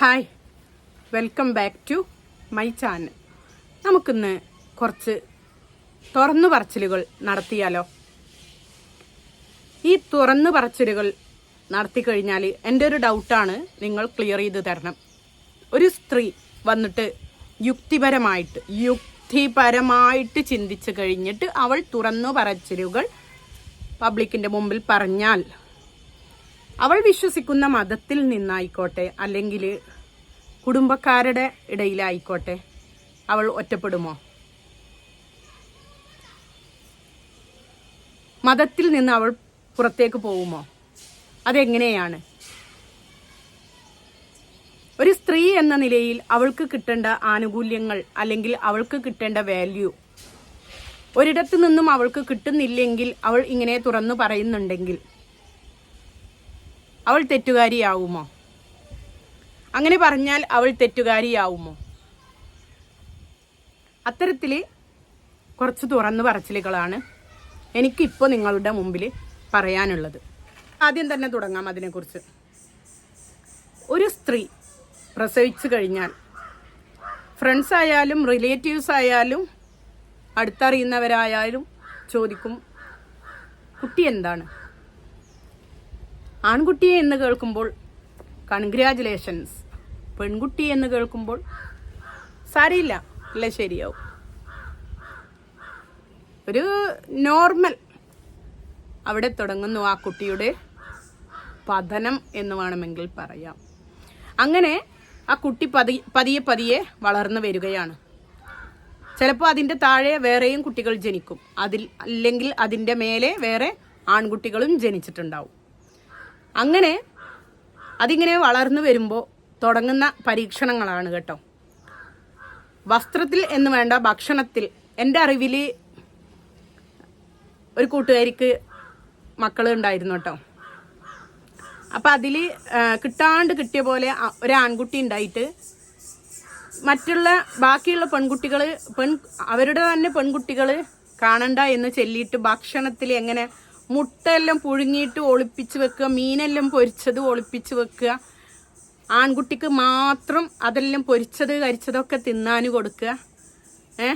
Hi welcome back to my channel നമുക്കിന്ന് കുറച്ച് തുറന്നു പറച്ചിലുകൾ നടത്തിയാലോ? ഈ തുറന്നു പറച്ചിലുകൾ നടത്തി കഴിഞ്ഞാൽ എന്റെ ഒരു ഡൗട്ടാണ് നിങ്ങൾ ക്ലിയർ ചെയ്ത് തരണം. ഒരു സ്ത്രീ വന്നിട്ട് യുക്തിപരമായിട്ട് യുക്തിപരമായിട്ട് ചിന്തിച്ച് കഴിഞ്ഞിട്ട് അവൾ തുറന്നു പറച്ചിലുകൾ പബ്ലിക്കിന്റെ മുമ്പിൽ പറഞ്ഞാൽ അവൾ വിശ്വസിക്കുന്ന മതത്തിൽ നിന്നായിക്കോട്ടെ അല്ലെങ്കിൽ കുടുംബക്കാരുടെ ഇടയിലായിക്കോട്ടെ അവൾ ഒറ്റപ്പെടുമോ? മതത്തിൽ നിന്ന് അവൾ പുറത്തേക്ക് പോകുമോ? അതെങ്ങനെയാണ്? ഒരു സ്ത്രീ എന്ന നിലയിൽ അവൾക്ക് കിട്ടേണ്ട ആനുകൂല്യങ്ങൾ അല്ലെങ്കിൽ അവൾക്ക് കിട്ടേണ്ട വാല്യൂ ഒരിടത്തു നിന്നും അവൾക്ക് കിട്ടുന്നില്ലെങ്കിൽ അവൾ ഇങ്ങനെ തുറന്നു പറയുന്നുണ്ടെങ്കിൽ അവൾ തെറ്റുകാരിയാവുമോ? അങ്ങനെ പറഞ്ഞാൽ അവൾ തെറ്റുകാരിയാവുമോ? അത്തരത്തിൽ കുറച്ച് തുറന്നു പറച്ചിലുകളാണ് എനിക്കിപ്പോൾ നിങ്ങളുടെ മുമ്പിൽ പറയാനുള്ളത്. ആദ്യം തന്നെ തുടങ്ങാം അതിനെക്കുറിച്ച്. ഒരു സ്ത്രീ പ്രസവിച്ചു കഴിഞ്ഞാൽ ഫ്രണ്ട്സ് ആയാലും റിലേറ്റീവ്സ് ആയാലും അടുത്തറിയുന്നവരായാലും ചോദിക്കും കുട്ടി എന്താണ്? ആൺകുട്ടിയെ എന്ന് കേൾക്കുമ്പോൾ കൺഗ്രാജുലേഷൻസ്. പെൺകുട്ടി എന്ന് കേൾക്കുമ്പോൾ സാരിയില്ല. അല്ലേ ശരിയാവും. ഒരു നോർമൽ. അവിടെ തുടങ്ങുന്നു ആ കുട്ടിയുടെ പതനം എന്ന് വേണമെങ്കിൽ പറയാം. അങ്ങനെ ആ കുട്ടി പതി പതിയെ പതിയെ വളർന്നു വരികയാണ്. ചിലപ്പോൾ അതിന്റെ താഴെ വേറെയും കുട്ടികൾ ജനിക്കും. അതിൽ അല്ലെങ്കിൽ അതിന്റെ മേലെ വേറെ ആൺകുട്ടികളും ജനിച്ചിട്ടുണ്ടാവും. അങ്ങനെ അതിങ്ങനെ വളർന്നു വരുമ്പോൾ തുടങ്ങുന്ന പരീക്ഷണങ്ങളാണ് കേട്ടോ. വസ്ത്രത്തിൽ എന്ന് വേണ്ട ഭക്ഷണത്തിൽ എന്റെ അറിവിൽ ഒരു കൂട്ടുകാരിക്ക് മക്കൾ ഉണ്ടായിരുന്നു കേട്ടോ. അപ്പം അതിൽ കിട്ടാണ്ട് കിട്ടിയ പോലെ ഒരു ആൺകുട്ടി ഉണ്ടായിട്ട് മറ്റുള്ള ബാക്കിയുള്ള പെൺകുട്ടികൾ പെൺ അവരുടെ തന്നെ പെൺകുട്ടികൾ കാണണ്ട എന്ന് ചൊല്ലിയിട്ട് ഭക്ഷണത്തിൽ എങ്ങനെ മുട്ടയെല്ലാം പുഴുങ്ങിയിട്ട് ഒളിപ്പിച്ച് വെക്കുക മീനെല്ലാം പൊരിച്ചത് ഒളിപ്പിച്ച് വെക്കുക. ആൺകുട്ടിക്ക് മാത്രം അതെല്ലാം പൊരിച്ചത് കരിച്ചതൊക്കെ തിന്നാൻ കൊടുക്കുക. ഏ?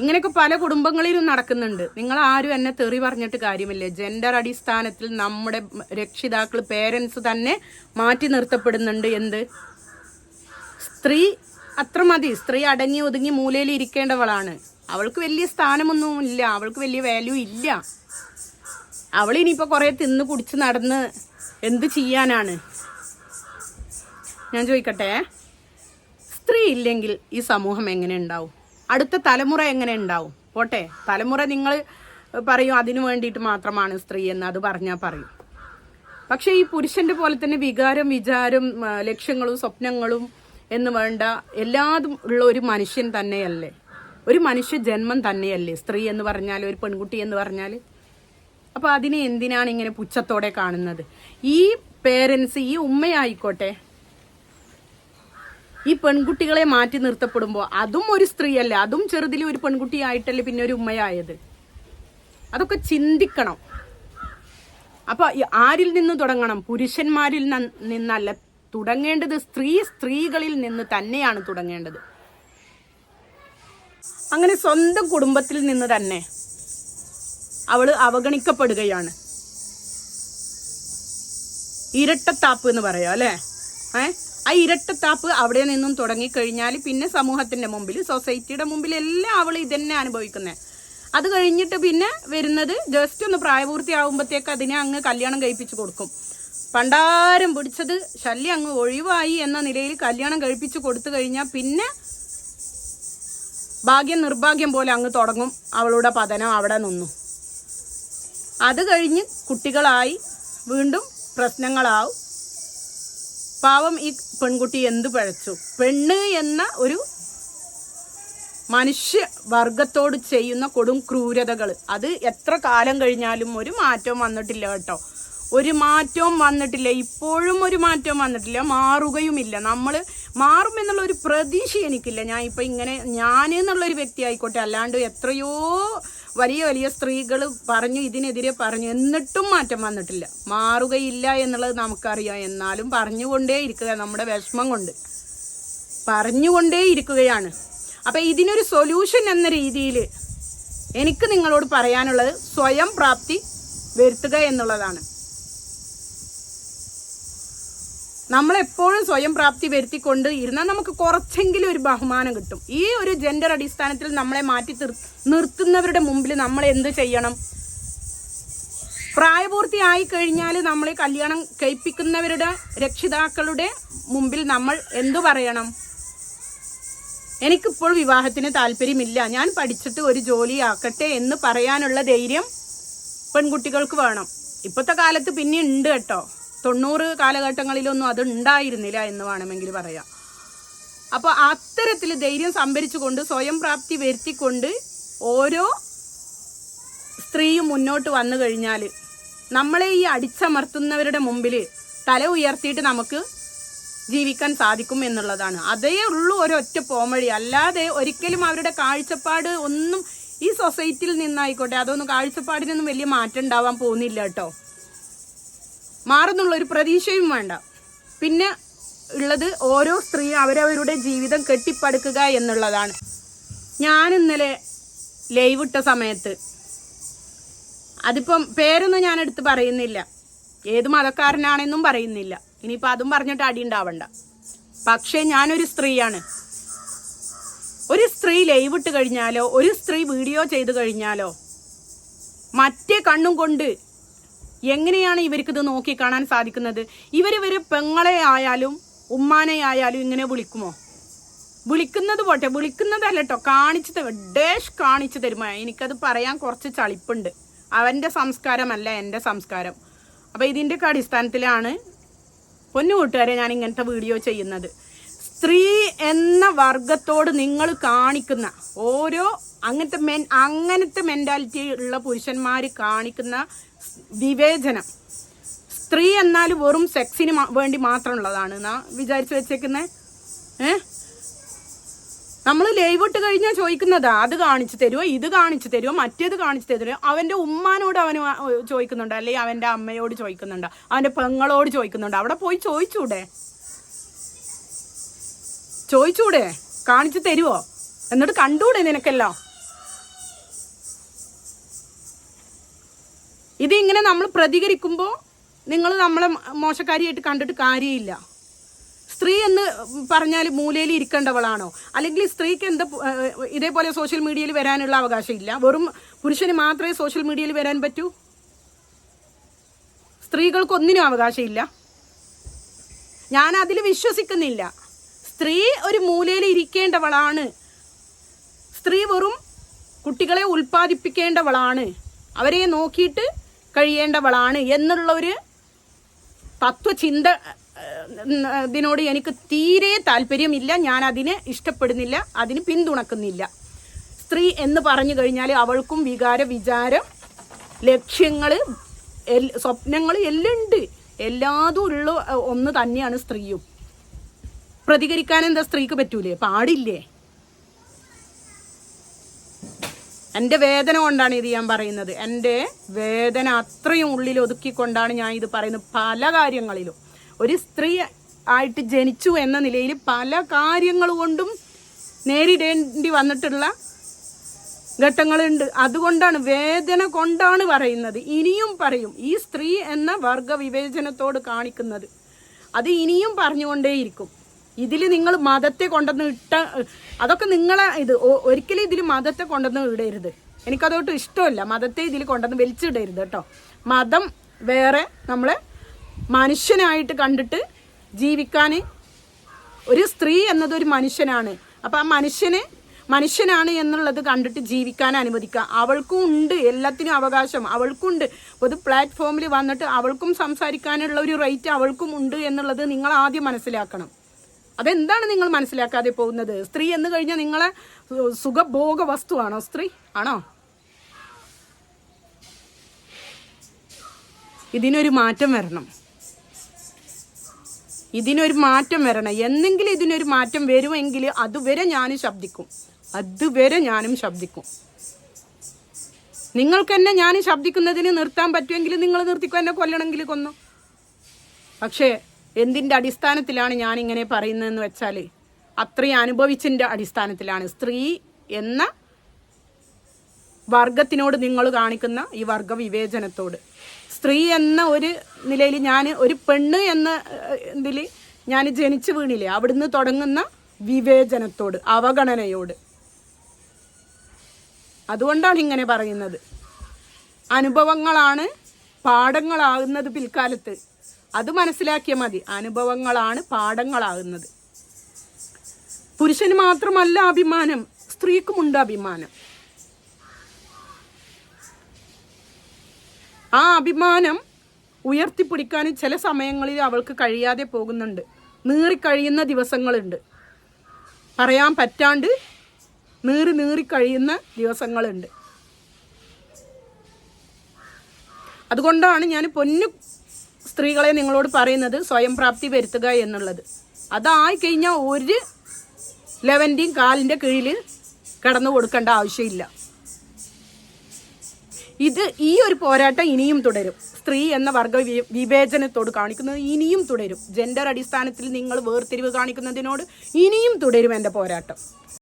ഇങ്ങനെയൊക്കെ പല കുടുംബങ്ങളിലും നടക്കുന്നുണ്ട്. നിങ്ങൾ ആരും എന്നെ തെറി പറഞ്ഞിട്ട് കാര്യമില്ല. ജെൻഡർ അടിസ്ഥാനത്തിൽ നമ്മുടെ രക്ഷിതാക്കൾ പേരൻസ് തന്നെ മാറ്റി നിർത്തപ്പെടുന്നുണ്ട് എന്ത്? സ്ത്രീ അത്ര മതി. സ്ത്രീ അടങ്ങി ഒതുങ്ങി മൂലയിൽ ഇരിക്കേണ്ടവളാണ്. അവൾക്ക് വലിയ സ്ഥാനമൊന്നും ഇല്ല അവൾക്ക് വലിയ വാല്യൂ ഇല്ല. അവൾ ഇനിയിപ്പോൾ കുറേ തിന്ന് കുടിച്ച് നടന്ന് എന്ത് ചെയ്യാനാണ്? ഞാൻ ചോദിക്കട്ടെ സ്ത്രീ ഇല്ലെങ്കിൽ ഈ സമൂഹം എങ്ങനെ ഉണ്ടാവും? അടുത്ത തലമുറ എങ്ങനെ ഉണ്ടാവും? പോട്ടെ തലമുറ നിങ്ങൾ പറയും അതിനു വേണ്ടിയിട്ട് മാത്രമാണ് സ്ത്രീ എന്ന് അത് പറഞ്ഞാൽ പറയും. പക്ഷേ ഈ പുരുഷന്റെ പോലെ തന്നെ വികാരം വിചാരം ലക്ഷ്യങ്ങളും സ്വപ്നങ്ങളും എന്ന് വേണ്ട എല്ലാതും ഉള്ള ഒരു മനുഷ്യൻ തന്നെയല്ലേ? ഒരു മനുഷ്യ ജന്മം തന്നെയല്ലേ? സ്ത്രീ എന്ന് പറഞ്ഞാൽ ഒരു പെൺകുട്ടി എന്ന് പറഞ്ഞാൽ അപ്പൊ അതിനെ എന്തിനാണ് ഇങ്ങനെ പുച്ഛത്തോടെ കാണുന്നത്? ഈ പേരൻസ് ഈ ഉമ്മയായിക്കോട്ടെ ഈ പെൺകുട്ടികളെ മാറ്റി നിർത്തപ്പെടുമ്പോൾ അതും ഒരു സ്ത്രീയല്ലേ? അതും ചെറുതിൽ ഒരു പെൺകുട്ടിയായിട്ടല്ലേ പിന്നെ ഒരു ഉമ്മയായത്? അതൊക്കെ ചിന്തിക്കണം. അപ്പൊ ആരിൽ നിന്ന് തുടങ്ങണം? പുരുഷന്മാരിൽ നിന്നല്ല. തുടങ്ങേണ്ടത് സ്ത്രീ സ്ത്രീകളിൽ നിന്ന് തന്നെയാണ് തുടങ്ങേണ്ടത്. അങ്ങനെ സ്വന്തം കുടുംബത്തിൽ നിന്ന് തന്നെ അവൾ അവഗണിക്കപ്പെടുകയാണ്. ഇരട്ടത്താപ്പ് എന്ന് പറയാം അല്ലേ? ഏ? ആ ഇരട്ടത്താപ്പ് അവിടെ നിന്നും തുടങ്ങിക്കഴിഞ്ഞാൽ പിന്നെ സമൂഹത്തിന്റെ മുമ്പിൽ സൊസൈറ്റിയുടെ മുമ്പിൽ എല്ലാം അവൾ ഇതന്നെ അനുഭവിക്കുന്നത് അത് കഴിഞ്ഞിട്ട് പിന്നെ വരുന്നത് ജസ്റ്റ് ഒന്ന് പ്രായപൂർത്തിയാകുമ്പോഴത്തേക്ക് അതിനെ അങ്ങ് കല്യാണം കഴിപ്പിച്ചു കൊടുക്കും. പണ്ടാരം പിടിച്ചത് ശല്യം അങ്ങ് ഒഴിവായി എന്ന നിലയിൽ കല്യാണം കഴിപ്പിച്ചു കൊടുത്തു കഴിഞ്ഞാൽ പിന്നെ ഭാഗ്യം നിർഭാഗ്യം പോലെ അങ്ങ് തുടങ്ങും. അവളുടെ പതനം അവിടെ നിന്നു. അത് കഴിഞ്ഞ് കുട്ടികളായി വീണ്ടും പ്രശ്നങ്ങളാവും. പാവം ഈ പെൺകുട്ടി എന്ത് പഴച്ചു? പെണ്ണ് എന്ന ഒരു മനുഷ്യ വർഗത്തോട് ചെയ്യുന്ന കൊടും ക്രൂരതകൾ അത് എത്ര കാലം കഴിഞ്ഞാലും ഒരു മാറ്റവും വന്നിട്ടില്ല കേട്ടോ. ഒരു മാറ്റവും വന്നിട്ടില്ല. ഇപ്പോഴും ഒരു മാറ്റവും വന്നിട്ടില്ല. മാറുകയുമില്ല. നമ്മൾ മാറും എന്നുള്ള ഒരു പ്രതീക്ഷ എനിക്കില്ല. ഞാൻ ഇപ്പം ഇങ്ങനെ ഞാൻ എന്നുള്ള ഒരു വ്യക്തി ആയിക്കോട്ടെ അല്ലാണ്ട് എത്രയോ വലിയ വലിയ സ്ത്രീകൾ പറഞ്ഞു ഇതിനെതിരെ പറഞ്ഞു എന്നിട്ടും മാറ്റം വന്നിട്ടില്ല. മാറുകയില്ല എന്നുള്ളത് നമുക്കറിയാം. എന്നാലും പറഞ്ഞുകൊണ്ടേ ഇരിക്കുക നമ്മുടെ വിഷമം കൊണ്ട്. പറഞ്ഞുകൊണ്ടേ ഇരിക്കുകയാണ്. അപ്പം ഇതിനൊരു സൊല്യൂഷൻ എന്ന രീതിയിൽ എനിക്ക് നിങ്ങളോട് പറയാനുള്ളത് സ്വയം പ്രാപ്തി വരുത്തുക എന്നുള്ളതാണ്. നമ്മൾ എപ്പോഴും സ്വയം പ്രാപ്തി വരുത്തിക്കൊണ്ട് ഇരുന്നാൽ നമുക്ക് കുറച്ചെങ്കിലും ഒരു ബഹുമാനം കിട്ടും. ഈ ഒരു ജെൻഡർ അടിസ്ഥാനത്തിൽ നമ്മളെ മാറ്റി നിർത്തുന്നവരുടെ മുമ്പിൽ നമ്മൾ എന്ത് ചെയ്യണം? പ്രായപൂർത്തിയായി കഴിഞ്ഞാൽ നമ്മളെ കല്യാണം കഴിപ്പിക്കുന്നവരുടെ രക്ഷിതാക്കളുടെ മുമ്പിൽ നമ്മൾ എന്തു പറയണം? എനിക്കിപ്പോൾ വിവാഹത്തിന് താല്പര്യമില്ല. ഞാൻ പഠിച്ചിട്ട് ഒരു ജോലി ആക്കട്ടെ എന്ന് പറയാനുള്ള ധൈര്യം പെൺകുട്ടികൾക്ക് വേണം. ഇപ്പോഴത്തെ കാലത്ത് പിന്നെ ഉണ്ട് കേട്ടോ. തൊണ്ണൂറ് കാലഘട്ടങ്ങളിലൊന്നും അത് ഉണ്ടായിരുന്നില്ല എന്ന് വേണമെങ്കിൽ പറയാം. അപ്പോൾ അത്തരത്തിൽ ധൈര്യം സംഭരിച്ചുകൊണ്ട് സ്വയം പ്രാപ്തി വരുത്തിക്കൊണ്ട് ഓരോ സ്ത്രീയും മുന്നോട്ട് വന്നു കഴിഞ്ഞാൽ നമ്മളെ ഈ അടിച്ചമർത്തുന്നവരുടെ മുമ്പിൽ തല ഉയർത്തിയിട്ട് നമുക്ക് ജീവിക്കാൻ സാധിക്കും എന്നുള്ളതാണ്. അതേ ഉള്ളൂ ഒരൊറ്റ പോംവഴി. അല്ലാതെ ഒരിക്കലും അവരുടെ കാഴ്ചപ്പാട് ഒന്നും ഈ സൊസൈറ്റിയിൽ നിന്നായിക്കോട്ടെ അതൊന്നും കാഴ്ചപ്പാടിനൊന്നും വലിയ മാറ്റം ഉണ്ടാവാൻ പോകുന്നില്ല കേട്ടോ. മാറുന്നുള്ള ഒരു പ്രതീക്ഷയും വേണ്ട. പിന്നെ ഉള്ളത് ഓരോ സ്ത്രീ അവരവരുടെ ജീവിതം കെട്ടിപ്പടുക്കുക എന്നുള്ളതാണ്. ഞാൻ ഇന്നലെ ലൈവ് ഇട്ട സമയത്ത്. അതിപ്പം പേരൊന്നും ഞാൻ എടുത്ത് പറയുന്നില്ല. ഏത് മതക്കാരനാണെന്നും പറയുന്നില്ല. ഇനിയിപ്പോൾ അതും പറഞ്ഞിട്ട് അടി ഉണ്ടാവണ്ട. പക്ഷേ ഞാനൊരു സ്ത്രീയാണ്. ഒരു സ്ത്രീ ലൈവ് ഇട്ട് കഴിഞ്ഞാലോ ഒരു സ്ത്രീ വീഡിയോ ചെയ്ത് കഴിഞ്ഞാലോ മറ്റേ കണ്ണും കൊണ്ട് എങ്ങനെയാണ് ഇവർക്കിത് നോക്കി കാണാൻ സാധിക്കുന്നത്? ഇവർ പെങ്ങളെ ആയാലും ഉമ്മാനെ ആയാലും ഇങ്ങനെ വിളിക്കുമോ? വിളിക്കുന്നത് പോട്ടെ വിളിക്കുന്നതല്ല കേട്ടോ കാണിച്ചു തരും ഡേഷ് കാണിച്ചു തരുമോ? എനിക്കത് പറയാൻ കുറച്ച് ചളിപ്പുണ്ട്. അവന്റെ സംസ്കാരമല്ല എന്റെ സംസ്കാരം. അപ്പോൾ ഇതിന്റെയൊക്കെ അടിസ്ഥാനത്തിലാണ് പൊന്നു കൂട്ടുകാരെ ഞാൻ ഇങ്ങനത്തെ വീഡിയോ ചെയ്യുന്നത്. സ്ത്രീ എന്ന വർഗത്തോട് നിങ്ങൾ കാണിക്കുന്ന ഓരോ അങ്ങനത്തെ മെൻ അങ്ങനത്തെ മെന്റാലിറ്റി ഉള്ള പുരുഷന്മാർ കാണിക്കുന്ന വിവേചനം. സ്ത്രീ എന്നാൽ വെറും സെക്സിന് വേണ്ടി മാത്രമുള്ളതാണ്. എന്നാ വിചാരിച്ചു വെച്ചേക്കുന്നേ? ഏ? നമ്മൾ ലൈവ് ഇട്ട് കഴിഞ്ഞാൽ ചോദിക്കുന്നതാ അത് കാണിച്ചു തരുമോ ഇത് കാണിച്ചു തരുമോ മറ്റേത് കാണിച്ചു തരുമോ അവന്റെ ഉമ്മാനോട് അവന് ചോദിക്കുന്നുണ്ട്? അല്ലെങ്കിൽ അവന്റെ അമ്മയോട് ചോദിക്കുന്നുണ്ടോ? അവന്റെ പെങ്ങളോട് ചോദിക്കുന്നുണ്ടോ? അവിടെ പോയി ചോദിച്ചൂടെ? ചോദിച്ചൂടെ? കാണിച്ചു തരുവോ? എന്നിട്ട് കണ്ടൂടെ നിനക്കെല്ലാം? ഇതിങ്ങനെ നമ്മൾ പ്രതികരിക്കുമ്പോൾ നിങ്ങൾ നമ്മളെ മോശക്കാരിയായിട്ട് കണ്ടിട്ട് കാര്യമില്ല. സ്ത്രീ എന്ന് പറഞ്ഞാൽ മൂലയിൽ ഇരിക്കേണ്ടവളാണോ? അല്ലെങ്കിൽ സ്ത്രീക്ക് എന്താ ഇതേപോലെ സോഷ്യൽ മീഡിയയിൽ വരാനുള്ള അവകാശമില്ല വെറും പുരുഷന് മാത്രമേ സോഷ്യൽ മീഡിയയിൽ വരാൻ പറ്റൂ? സ്ത്രീകൾക്ക് ഒന്നിനും അവകാശമില്ല ഞാൻ അതിൽ വിശ്വസിക്കുന്നില്ല. സ്ത്രീ ഒരു മൂലയിൽ ഇരിക്കേണ്ടവളാണ്. സ്ത്രീ വെറും കുട്ടികളെ ഉൽപ്പാദിപ്പിക്കേണ്ടവളാണ്. അവരെ നോക്കിയിട്ട് കഴിയേണ്ടവളാണ് എന്നുള്ള ഒരു തത്വചിന്ത ഇതിനോട് എനിക്ക് തീരെ താല്പര്യമില്ല. ഞാൻ അതിനെ ഇഷ്ടപ്പെടുന്നില്ല അതിന് പിന്തുണക്കുന്നില്ല. സ്ത്രീ എന്ന് പറഞ്ഞു കഴിഞ്ഞാൽ അവൾക്കും വികാര വിചാരം ലക്ഷ്യങ്ങൾ സ്വപ്നങ്ങൾ എല്ലാം ഉണ്ട്. എല്ലാതും ഉള്ള ഒന്ന് തന്നെയാണ് സ്ത്രീയും. പ്രതികരിക്കാൻ എന്താ സ്ത്രീക്ക് പറ്റൂലേ? പാടില്ലേ? എന്റെ വേദന കൊണ്ടാണ് ഇത് ഞാൻ പറയുന്നത്. എന്റെ വേദന അത്രയും ഉള്ളിൽ ഒതുക്കിക്കൊണ്ടാണ് ഞാൻ ഇത് പറയുന്നത് പല കാര്യങ്ങളിലും. ഒരു സ്ത്രീ ആയിട്ട് ജനിച്ചു എന്ന നിലയിൽ പല കാര്യങ്ങൾ കൊണ്ടും നേരിടേണ്ടി വന്നിട്ടുള്ള ഘട്ടങ്ങളുണ്ട്. അതുകൊണ്ടാണ് വേദന കൊണ്ടാണ് പറയുന്നത്. ഇനിയും പറയും ഈ സ്ത്രീ എന്ന വർഗ വിവേചനത്തോട് കാണിക്കുന്നത്. അത് ഇനിയും പറഞ്ഞുകൊണ്ടേയിരിക്കും. ഇതിൽ നിങ്ങൾ മതത്തെ കൊണ്ടുവന്ന് ഇട്ട അതൊക്കെ നിങ്ങളെ ഇത് ഒരിക്കലും ഇതിൽ മതത്തെ കൊണ്ടുവന്ന് ഇടരുത്. എനിക്കതോട്ട് ഇഷ്ടമല്ല. മതത്തെ ഇതിൽ കൊണ്ടുവന്ന് വലിച്ചിടരുത് കേട്ടോ. മതം വേറെ നമ്മളെ മനുഷ്യനായിട്ട് കണ്ടിട്ട് ജീവിക്കാൻ ഒരു സ്ത്രീ എന്നത് ഒരു മനുഷ്യനാണ്. അപ്പം ആ മനുഷ്യനെ മനുഷ്യനാണ് എന്നുള്ളത് കണ്ടിട്ട് ജീവിക്കാൻ അനുവദിക്കുക. അവൾക്കും ഉണ്ട് എല്ലാത്തിനും അവകാശം. അവൾക്കുണ്ട് പൊതു പ്ലാറ്റ്ഫോമിൽ വന്നിട്ട് അവൾക്കും സംസാരിക്കാനുള്ള ഒരു റൈറ്റ് അവൾക്കും ഉണ്ട് എന്നുള്ളത് നിങ്ങൾ ആദ്യം മനസ്സിലാക്കണം. അതെന്താണ് നിങ്ങൾ മനസ്സിലാക്കാതെ പോകുന്നത്? സ്ത്രീ എന്ന് കഴിഞ്ഞാൽ നിങ്ങളെ സുഖഭോഗ വസ്തുവാണോ സ്ത്രീ? ആണോ? ഇതിനൊരു മാറ്റം വരണം. ഇതിനൊരു മാറ്റം വരണം. എന്നെങ്കിലും ഇതിനൊരു മാറ്റം വരുമെങ്കിൽ അതുവരെ ഞാനും ശബ്ദിക്കും. അതുവരെ ഞാനും ശബ്ദിക്കും. നിങ്ങൾക്ക് എന്നെ ഞാൻ ശബ്ദിക്കുന്നതിന് നിർത്താൻ പറ്റുമെങ്കിൽ നിങ്ങൾ നിർത്തിക്കോ എന്നെ കൊല്ലണമെങ്കിൽ കൊന്നു. പക്ഷേ എന്തിന്റെ അടിസ്ഥാനത്തിലാണ് ഞാൻ ഇങ്ങനെ പറയുന്നതെന്ന് വെച്ചാൽ അത്രയും അനുഭവിച്ചതിന്റെ അടിസ്ഥാനത്തിലാണ്. സ്ത്രീ എന്ന വർഗത്തിനോട് നിങ്ങൾ കാണിക്കുന്ന ഈ വർഗ വിവേചനത്തോട് സ്ത്രീ എന്ന ഒരു നിലയിൽ ഞാൻ ഒരു പെണ്ണ് എന്ന ഇതിൽ ഞാൻ ജനിച്ചു വീണില്ലേ അവിടുന്ന് തുടങ്ങുന്ന വിവേചനത്തോട് അവഗണനയോട്. അതുകൊണ്ടാണ് ഇങ്ങനെ പറയുന്നത്. അനുഭവങ്ങളാണ് പാഠങ്ങളാകുന്നത് പിൽക്കാലത്ത്. അത് മനസ്സിലാക്കിയാൽ മതി. അനുഭവങ്ങളാണ് പാഠങ്ങളാകുന്നത്. പുരുഷന് മാത്രമല്ല അഭിമാനം സ്ത്രീക്കുമുണ്ട് അഭിമാനം. ആ അഭിമാനം ഉയർത്തിപ്പിടിക്കാൻ ചില സമയങ്ങളിൽ അവൾക്ക് കഴിയാതെ പോകുന്നുണ്ട്. നീറിക്കഴിയുന്ന ദിവസങ്ങളുണ്ട്. പറയാൻ പറ്റാണ്ട് നീറി നീറി കഴിയുന്ന ദിവസങ്ങളുണ്ട്. അതുകൊണ്ടാണ് ഞാൻ പൊന്നു സ്ത്രീകളെ നിങ്ങളോട് പറയുന്നത് സ്വയം പ്രാപ്തി വരുത്തുക എന്നുള്ളത്. അതായി കഴിഞ്ഞാൽ ഒരു ലെവന്റെയും കാലിന്റെ കീഴിൽ കിടന്നു കൊടുക്കേണ്ട ആവശ്യമില്ല. ഇത് ഈ ഒരു പോരാട്ടം ഇനിയും തുടരും. സ്ത്രീ എന്ന വർഗ വിവേചനത്തോട് കാണിക്കുന്നത് ഇനിയും തുടരും. ജെൻഡർ അടിസ്ഥാനത്തിൽ നിങ്ങൾ വേർതിരിവ് കാണിക്കുന്നതിനോട് ഇനിയും തുടരും എന്റെ പോരാട്ടം.